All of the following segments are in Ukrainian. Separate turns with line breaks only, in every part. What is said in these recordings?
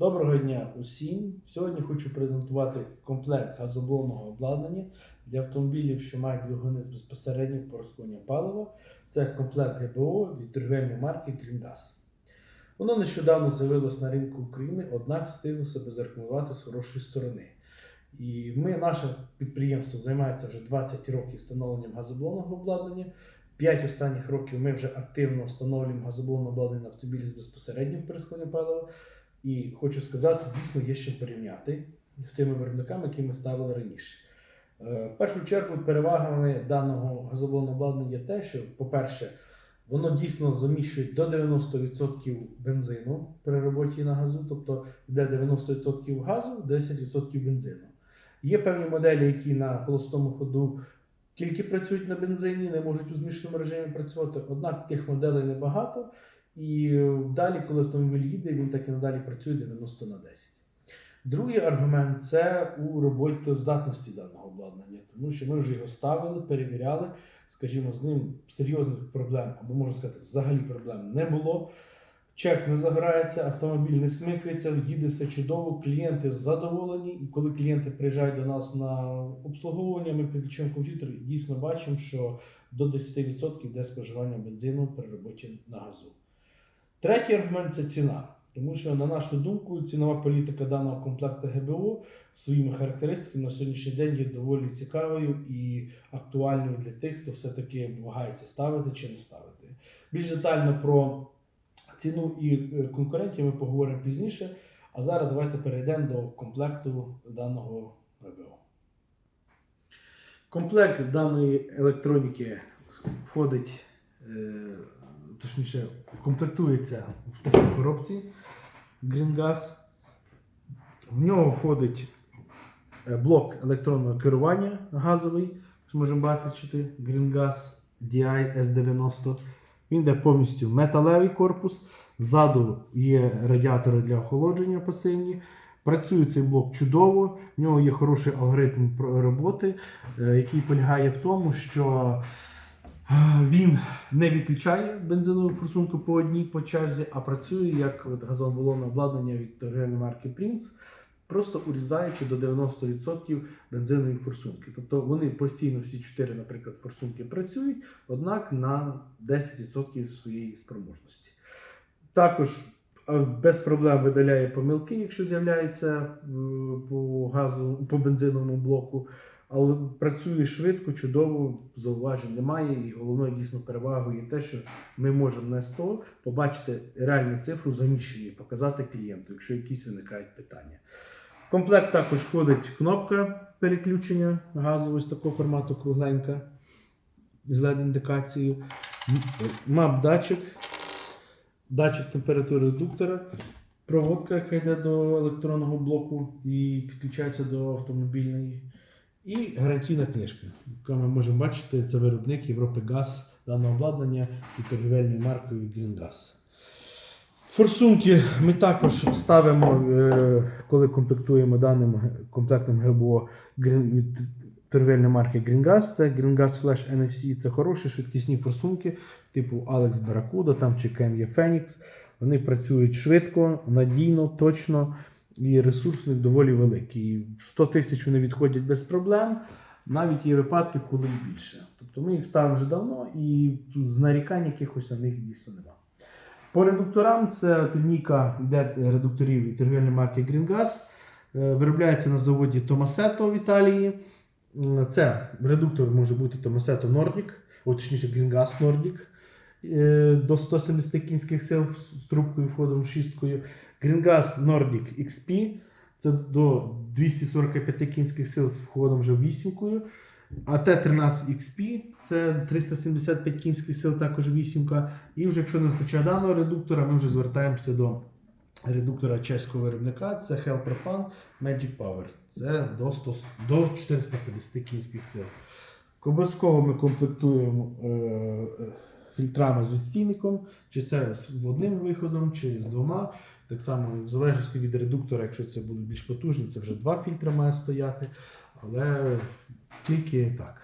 Доброго дня усім. Сьогодні хочу презентувати комплект газоблонного обладнання для автомобілів, що мають двигуни з безпосереднім порозконням палива. Це комплект ГБО від торговельної марки Greengas. Воно нещодавно з'явилось на ринку України, однак встигло себе зарекомендувати з хорошої сторони. І ми, наше підприємство займається вже 20 років встановленням газоблонного обладнання. 5 останніх років ми вже активно встановлюємо газоблонне обладнання на автомобілі з безпосереднім пересконням палива. І хочу сказати, дійсно є що порівняти з тими виробниками, які ми ставили раніше. Е, В першу чергу перевагами даного газоблонного обладнання є те, що, по-перше, воно дійсно заміщує до 90% бензину при роботі на газу, тобто йде 90% газу, 10% бензину. Є певні моделі, які на холостому ходу тільки працюють на бензині, не можуть у змішаному режимі працювати. Однак таких моделей небагато. І далі, коли автомобіль їде, він так і надалі працює 90 на 10. Другий аргумент це у роботоздатності даного обладнання, тому що ми вже його ставили, перевіряли, скажімо, з ним серйозних проблем, або можна сказати, взагалі проблем не було. Чек не загорається, автомобіль не смикається, їде все чудово, клієнти задоволені. І коли клієнти приїжджають до нас на обслуговування, ми підключуємо комп'ютер і дійсно бачимо, що до 10% йде споживання бензину при роботі на газу. Третій аргумент це ціна. Тому що, на нашу думку, цінова політика даного комплекту ГБО своїми характеристиками на сьогоднішній день є доволі цікавою і актуальною для тих, хто все-таки вагається ставити чи не ставити. Більш детально про ціну і е, конкурентів ми поговоримо пізніше. А зараз давайте перейдемо до комплекту даного ГБО. Комплект даної електроніки входить, е, точніше, комплектується в такій коробці Greengas. В нього входить е, блок електронного керування газовий, можемо бачити Greengas DI S90. Він йде повністю металевий корпус. Ззаду є радіатори для охолодження пасивні. Працює цей блок чудово, в нього є хороший алгоритм роботи, е, який полягає в тому, що він не відключає бензинову форсунку по одній по черзі, а працює як от газобалонне обладнання від торгівельної марки Prince, просто урізаючи до 90% бензинової форсунки. Тобто вони постійно всі чотири, наприклад, форсунки працюють, однак на 10% своєї спроможності. Також е, без проблем видаляє помилки, якщо з'являється по газу, по бензиновому блоку. Але працює швидко, чудово, зауважень немає. І головною дійсно перевагою є те, що ми можемо на 100 побачити реальну цифру заміщення показати клієнту, якщо якісь виникають питання. В комплект також входить кнопка переключення газу ось такого формату кругленька з LED-індикацією, мап-датчик, датчик температури редуктора, проводка, яка йде до електронного блоку і підключається до автомобільної. І гарантійна книжка, яку ми можемо бачити, це виробник Європи Газ даного обладнання і торгівельною маркою Greengas. Форсунки ми також ставимо, е, коли комплектуємо даним комплектом ГБО від торгівельної марки Greengas. Це Greengas Flash NFC. Це хороші швидкісні форсунки, типу Alex Barracuda там, чи KME Phoenix. Вони працюють швидко, надійно, точно і ресурс доволі великий. 100 тисяч вони відходять без проблем. Навіть є випадки, коли і більше. Тобто ми їх ставимо вже давно і нарікань якихось на них дійсно немає. По редукторам це лінійка редукторів від торгівельної марки Greengas. Е, Виробляється на заводі Tomasetto в Італії. Це редуктор може бути Tomasetto Nordic, точніше Greengas Nordic е, до 170 кінських сил з трубкою входом шісткою. Greengas Nordic XP це до 245 кінських сил з входом вже вісімкою. А Т13XP це 375 кінських сил, також вісімка. І вже якщо не вистачає даного редуктора, ми вже звертаємося до редуктора чеського виробника. Це Hellpropan Magic Power. Це до, 100, до 450 кінських сил. Обов'язково ми комплектуємо е, е, фільтрами з відстійником, чи це з одним виходом, чи з двома. Так само, в залежності від редуктора, якщо це будуть більш потужні, це вже два фільтри має стояти. Але тільки так.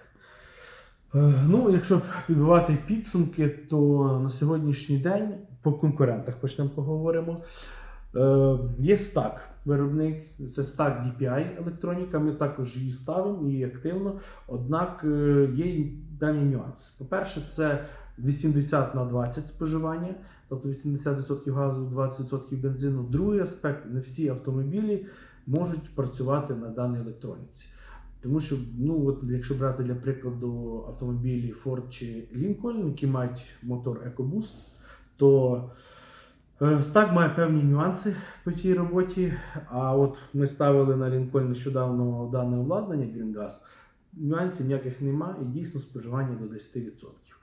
Е, Ну, якщо підбивати підсумки, то на сьогоднішній день по конкурентах почнемо поговоримо. Е, є стак виробник, це стак DPI електроніка. Ми також її ставимо і активно. Однак е, є певні нюанси. По-перше, це 80 на 20 споживання, тобто 80% газу, 20% бензину. Другий аспект не всі автомобілі можуть працювати на даній електроніці. Тому що, ну от якщо брати для прикладу автомобілі Ford чи Lincoln, які мають мотор EcoBoost, то е, стак має певні нюанси по тій роботі. А от ми ставили на Lincoln нещодавно дане обладнання GreenGas, нюансів ніяких немає і дійсно споживання до 10%.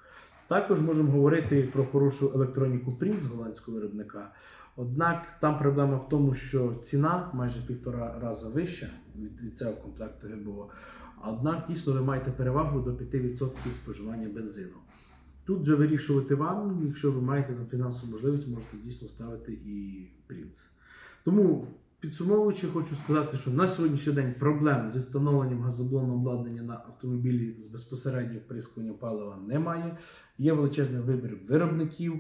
Також можемо говорити про хорошу електроніку Prince голландського виробника. Однак там проблема в тому, що ціна майже півтора рази вища від, від цього комплекту ГБО. Однак дійсно ви маєте перевагу до 5% споживання бензину. Тут же вирішувати вам, якщо ви маєте там фінансову можливість, можете дійсно ставити і Prince. Тому підсумовуючи, хочу сказати, що на сьогоднішній день проблем зі встановленням газоблонного обладнання на автомобілі з безпосередньо вприскуванням палива немає. Є величезний вибір виробників.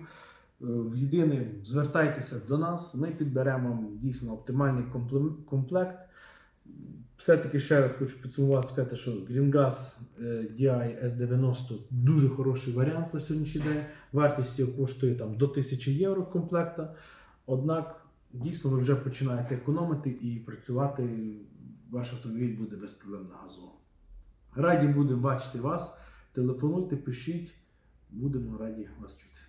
Е, Єдине, звертайтеся до нас, ми підберемо дійсно оптимальний комплект. Все-таки ще раз хочу підсумувати, сказати, що GreenGas DI S90 дуже хороший варіант на сьогоднішній день. Вартість його коштує там, до 1000 євро комплекта. Однак дійсно ви вже починаєте економити і працювати. Ваш автомобіль буде без проблем на газу. Раді будемо бачити вас. Телефонуйте, пишіть. Будемо раді вас чути.